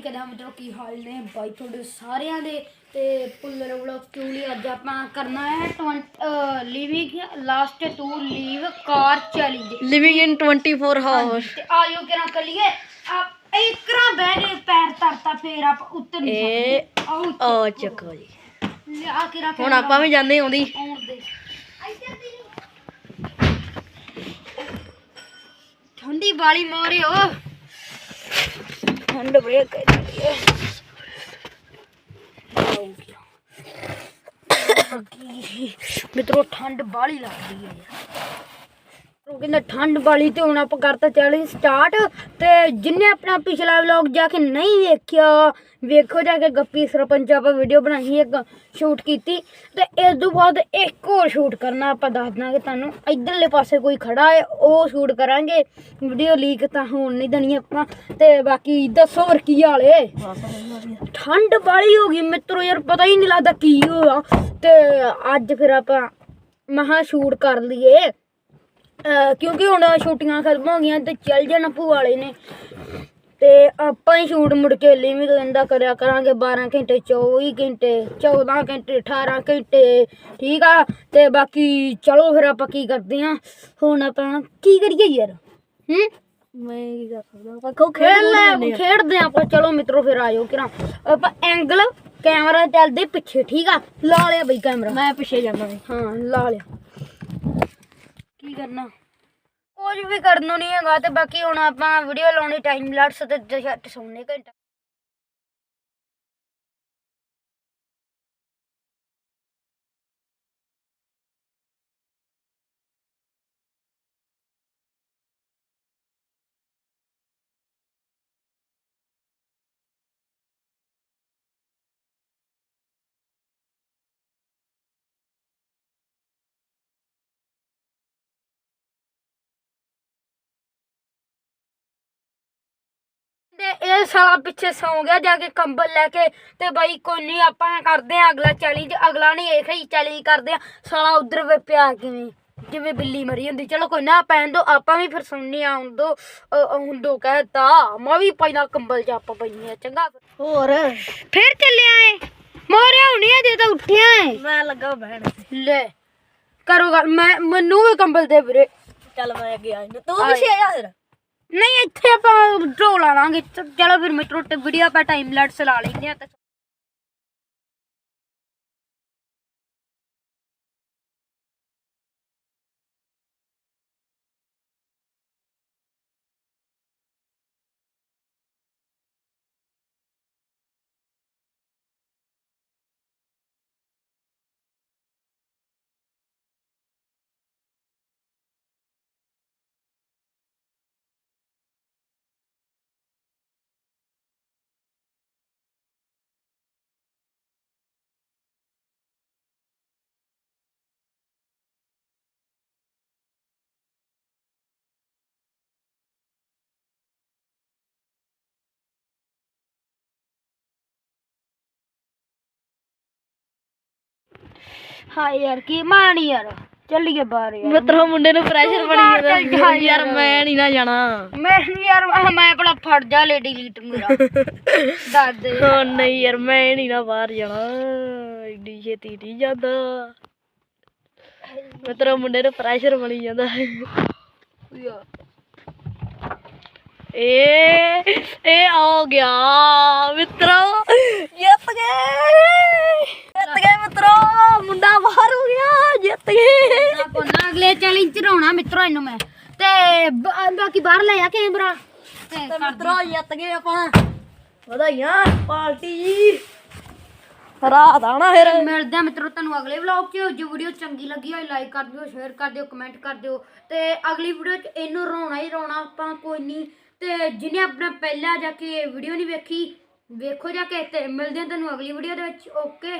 ਕਿਦਾਂ ਮਿੱਤਰੋ ਕੀ ਹਾਲ ਨੇ? ਬਾਈ ਤੁਹਾਡੇ ਸਾਰਿਆਂ ਦੇ ਤੇ ਪੁੱਲਰ ਵਲੌਗ ਕਿਉਂ ਲਈ ਅੱਜ ਆਪਾਂ ਕਰਨਾ ਹੈ 20 living last to leave car challenge living in 24 hour ਤੇ ਆਇਓ ਕਿਰਾਂ ਕਲੀਏ ਆ ਇਕਰਾ ਬਹਿ ਕੇ ਪੈਰ ਧਰਤਾ ਫੇਰ ਆਪਾਂ ਉੱਤਰ ਨਹੀਂ ਸਕਦੇ। ਆਓ ਆ ਚੱਕੋ ਜੀ। ਲਿਆ ਕੇ ਰੱਖ ਹੁਣ ਆਪਾਂ ਵੀ ਜਾਂਦੇ ਆਉਂਦੀ ਠੰਡੀ ਵਾਲੀ ਮਾਰਿਓ। ਠੰਡ ਬੜੀ ਕਰੀ ਮਿੱਤਰੋ ਠੰਡ ਬਾਲੀ ਲੱਗਦੀ ਹੈ ਯਾਰ। ਉਹ ਕਹਿੰਦਾ ਠੰਡ ਵਾਲੀ ਤੇ ਹੁਣ ਆਪਾਂ ਕਰਤਾ ਚੈਲੰਜ ਸਟਾਰਟ ਤੇ ਜਿੰਨੇ ਆਪਣਾ ਪਿਛਲਾ ਵਲੌਗ ਜਾ ਕੇ ਨਹੀਂ ਵੇਖਿਆ, ਵੇਖੋ ਜਾ ਕੇ ਗੱਪੀ ਸਰਪੰਚ ਆਪਾਂ ਵੀਡੀਓ ਬਣਾਈ, ਇੱਕ ਸ਼ੂਟ ਕੀਤੀ ਤੇ ਇਸ ਤੋਂ ਬਾਅਦ ਇੱਕ ਹੋਰ ਸ਼ੂਟ ਕਰਨਾ, ਆਪਾਂ ਦੱਸ ਦਾਂਗੇ ਤੁਹਾਨੂੰ। ਇਧਰਲੇ ਪਾਸੇ ਕੋਈ ਖੜਾ ਹੈ, ਉਹ ਸ਼ੂਟ ਕਰਾਂਗੇ। ਵੀਡੀਓ ਲੀਕ ਤਾਂ ਹੋਣ ਨਹੀਂ ਦੇਣੀ ਆਪਾਂ, ਤੇ ਬਾਕੀ ਦੱਸੋ ਹੋਰ ਕੀ ਹਾਲ ਏ? ਠੰਡ ਵਾਲੀ ਹੋ ਗਈ, ਮਿੱਤਰੋ ਯਾਰ ਪਤਾ ਹੀ ਨਹੀਂ ਲੱਗਦਾ ਕੀ ਹੋਇਆ। ਤੇ ਅੱਜ ਫਿਰ ਆਪਾਂ ਮਹਾ ਸ਼ੂਟ ਕਰ ਲਈਏ। ਕਿਉਂਕਿ ਹੁਣ ਛੁੱਟੀਆਂ ਖਤਮ ਹੋ ਗਈਆਂ ਤੇ ਚੱਲ ਜਾਣਾ ਭੂਆ ਵਾਲੇ ਨੇ। ਤੇ ਆਪਾਂ ਹੀ ਸ਼ੂਟ ਮੁੜ ਕੇ ਲਿਵਿੰਗ ਦਾ ਕਰਿਆ ਕਰਾਂਗੇ 12 ਘੰਟੇ 24 ਘੰਟੇ 14 ਘੰਟੇ 18 ਘੰਟੇ ਠੀਕ ਆ? ਤੇ ਬਾਕੀ ਚਲੋ ਫਿਰ ਆਪਾਂ ਕੀ ਕਰਦੇ ਆ? ਹੁਣ ਆਪਾਂ ਕੀ ਕਰੀਏ ਯਾਰ? ਹੂੰ? ਮੈਂ ਕੀ ਕਰ ਸਕਦਾ? ਆਪਾਂ ਖੇਡ ਖੇਡਦੇ ਆਪਾਂ। ਚਲੋ ਮਿੱਤਰੋ ਫਿਰ ਆਇਓ ਕਿਰਾਂ। ਆਪਾਂ ਐਂਗਲ ਕੈਮਰਾ ਚੱਲਦੇ ਪਿੱਛੇ ਠੀਕ ਆ? ਲਾ ਲਿਆ ਬਈ ਕੈਮਰਾ ਮੈਂ ਪਿੱਛੇ ਜਾਣਾ ਹਾਂ ਲਾ ਲਿਆ। ਕੀ ਕਰਨਾ? ਕੁਝ ਵੀ ਕਰਨੋਂ ਨਹੀਂ ਹੈਗਾ ਤੇ ਬਾਕੀ ਹੁਣ ਆਪਾਂ ਵੀਡੀਓ ਲਾਉਣੀ ਟਾਈਮ ਲੱਟਸ ਤੇ ਜਸ਼ਟ ਸੌਣੇ ਘੰਟਾ। ਤੇ ਇਹ ਸਾਲਾ ਪਿੱਛੇ ਸੌ ਗਿਆ ਜਾ ਕੇ ਕੰਬਲ ਲੈ ਕੇ ਤੇ ਬਾਈ ਕੋਈ ਨਹੀਂ ਆਪਾਂ ਕਰਦੇ ਆ ਅਗਲਾ ਚੈਲੰਜ ਅਗਲਾ ਨਹੀਂ ਇਹ ਹੀ ਚੈਲੰਜ ਕਰਦੇ ਆ। ਸਾਲਾ ਉਧਰ ਵੇ ਪਿਆ ਕਿਵੇਂ ਜਿਵੇਂ ਬਿੱਲੀ ਮਰੀ ਹੁੰਦੀ। ਚਲੋ ਕੋਈ ਨਾ ਪੈਣ ਦੋ ਆਪਾਂ ਵੀ ਫਿਰ ਸੁਣਨੀ ਆਉਣ ਦੋ ਹੁਣ ਦੋ ਕਹਤਾ ਮੈਂ ਵੀ ਪਹਿਲਾਂ ਕੰਬਲ ਚ ਆਪਾਂ ਪਈਆਂ ਚੰਗਾ। ਹੋਰ? ਫਿਰ ਚੱਲਿਆ ਏ। ਮੋਰਿਆ ਹੁਣੀ ਅਜੇ ਤਾਂ ਉੱਠਿਆ ਏ। ਮੈਂ ਲੱਗਾ ਬਹਿਣ ਲੈ ਕਰੋ ਗੱਲ ਮੈਂ ਮੈਨੂੰ ਵੀ ਕੰਬਲ ਦੇ ਵੀਰੇ। ਚੱਲ ਮੈਂ ਆ ਜਾਂਦਾ। ਤੂੰ ਆ ਜਾ ਫਿਰ। ਨਹੀਂ ਇੱਥੇ ਆਪਾਂ ਲਾ ਲਾਂਗੇ। ਚਲੋ ਫਿਰ ਮਿੱਤਰੋ ਤੇ ਵੀਡੀਓ ਆਪਾਂ ਟਾਈਮ ਲੈਟਸ ਲਾ ਲੈਂਦੇ ਆ ਹਾਂ ਯਾਰ ਕੀ ਮਾਣੀ ਯਾਰ। ਚੱਲੀਏ ਬਾਹਰ ਯਾਰ। ਮਿੱਤਰੋ ਮੁੰਡੇ ਨੂੰ ਪ੍ਰੈਸ਼ਰ ਬਣੀ ਚੱਲ ਜਾ ਜਾਂਦਾ ਯਾਰ। ਯਾਰ ਮੈਂ ਨਹੀਂ ਨਾ ਜਾਣਾ। ਮੈਨੂੰ ਯਾਰ ਆਹ ਮੈਂ ਆਪਣਾ ਫੜ ਜਾ ਲੈ ਡਿਲੀਟ ਮੇਰਾ। ਦੱਸ ਦੇ। ਹਾਂ ਨਹੀਂ ਯਾਰ ਮੈਂ ਨਹੀਂ ਨਾ ਬਾਹਰ ਜਾਣਾ। ਏਡੀ ਛੇਤੀ ਨਹੀਂ ਜਾਂਦਾ। ਮਿੱਤਰੋ ਮੁੰਡੇ ਨੂੰ ਪ੍ਰੈਸ਼ਰ ਬਣੀ ਜਾਂਦਾ। ਯਾਰ। ਏ ਇਹ ਆ ਗਿਆ। ਮਿੱਤਰੋ ਜਿੱਤ ਗਏ ਜਿੱਤ ਗਏ ਮਿੱਤਰੋ ਮੁੰਡਾ ਬਾਹਰ ਹੋ ਅਗਲੇ ਚੈਲੰਜ ਚ ਰਾਉਣਾ ਮਿੱਤਰੋ ਇਹਨੂੰ ਮੈਂ। ਤੇ ਬ- ਬਾਕੀ ਬਾਹਰ ਲੈ ਆ ਕੈਮਰਾ ਤੇ ਤੇ ਮਿੱਤਰੋ ਜਿੱਤ ਗਏ ਆਪਾਂ। ਵਧਾਈਆਂ ਪਾਰਟੀ ਰਾਤ ਆਣਾ ਫਿਰ। ਮਿਲਦੇ ਆ ਮਿੱਤਰੋ ਤੁਹਾਨੂੰ ਅਗਲੇ ਵਲੌਗ 'ਚ। ਜੋ ਵੀਡੀਓ ਚੰਗੀ ਲੱਗੀ ਹੋਈ ਲਾਈਕ ਕਰ ਦਿਓ ਸ਼ੇਅਰ ਕਰ ਦਿਓ ਕਮੈਂਟ ਕਰ ਦਿਓ। ਤੇ ਅਗਲੀ ਵੀਡੀਓ 'ਚ ਇਹਨੂੰ ਰੋਣਾ ਹੀ ਰੋਣਾ ਆਪਾਂ ਕੋਈ ਨਹੀਂ। ਤੇ ਜਿਹਨੇ ਆਪਣਾ ਪਹਿਲਾਂ ਜਾ ਕੇ ਵੀਡੀਓ ਨਹੀਂ ਵੇਖੀ ਵੇਖੋ ਜਾ ਕੇ ਤੇ ਮਿਲਦੇ ਆ ਤੁਹਾਨੂੰ ਅਗਲੀ ਵੀਡੀਓ ਦੇ ਵਿੱਚ। ਓਕੇ